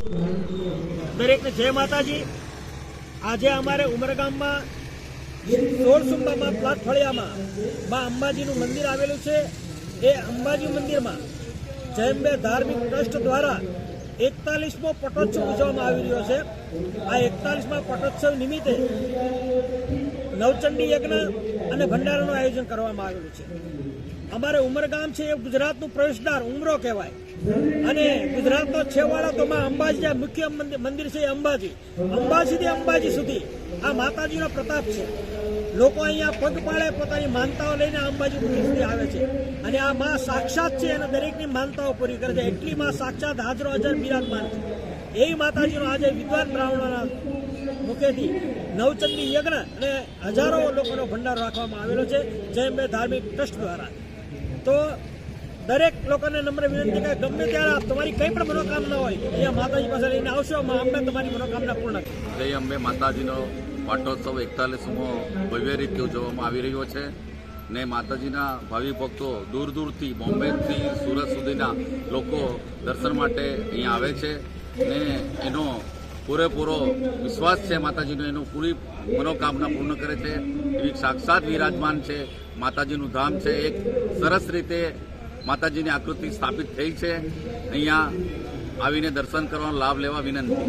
દરેકને જય માતાજી. આજે અમારે ઉમરગામમાં સોળ સુંબામાં પ્લાટફળિયામાં માં અંબાજીનું મંદિર આવેલું છે. એ અંબાજી મંદિરમાં જયંબે ધાર્મિક ટ્રસ્ટ દ્વારા એકતાલીસમો પટોત્સવ ઉજવવામાં આવી રહ્યો છે. આ એકતાલીસમા પટોત્સવ નિમિત્તે નવચંડી યજ્ઞ અને ભંડારાનું આયોજન કરવામાં આવેલું છે. અમારે ઉમરગામ છે એ ગુજરાતનું પ્રવેશદ્વાર ઉમરો કહેવાય. અને ગુજરાતનો છેવાડા તો માં અંબાજી મુખ્ય મંદિર છે અંબાજી. અંબાજીથી અંબાજી સુધી આ માતાજીનો પ્રતાપ છે. લોકો અહીંયા પગ પાડે, પોતાની માનતાઓ લઈને અંબાજી સુધી આવે છે. અને આ માં સાક્ષાત છે અને દરેકની માનતાઓ પૂરી કરે છે. એટલી માં સાક્ષાત હાજરો હાજર બિરાજમાન છે. એવી માતાજીનો આજે વિદ્વાન બ્રાહ્મણોના મુખેથી નવચંડી યજ્ઞ અને હજારો લોકોનો ભંડારો રાખવામાં આવેલો છે જૈન ધાર્મિક ટ્રસ્ટ દ્વારા. તો દરેક લોકોને નમ્ર વિનંતી ગમે ત્યારે તમારી કંઈ પણ મનોકામના હોય, અહીંયા માતાજી પાસે લઈને આવશો, અમે તમારી મનોકામના પૂર્ણ જય અંબે માતાજીનો પાટોત્સવ એકતાલીસમો ભવ્ય રીતે ઉજવવામાં આવી રહ્યો છે ને માતાજીના ભાવિ ભક્તો દૂર દૂરથી, બોમ્બેથી સુરત સુધીના લોકો દર્શન માટે અહીંયા આવે છે. ને એનો પૂરેપૂરો વિશ્વાસ છે માતાજીનો, એનું પૂરી મનોકામના પૂર્ણ કરે છે. એવી સાક્ષાત વિરાજમાન છે માતાજીનું ધામ છે. એક સરસ રીતે માતાજીની આકૃતિ સ્થાપિત થઈ છે. અહીંયા આવીને દર્શન કરવાનો લાભ લેવા વિનંતી.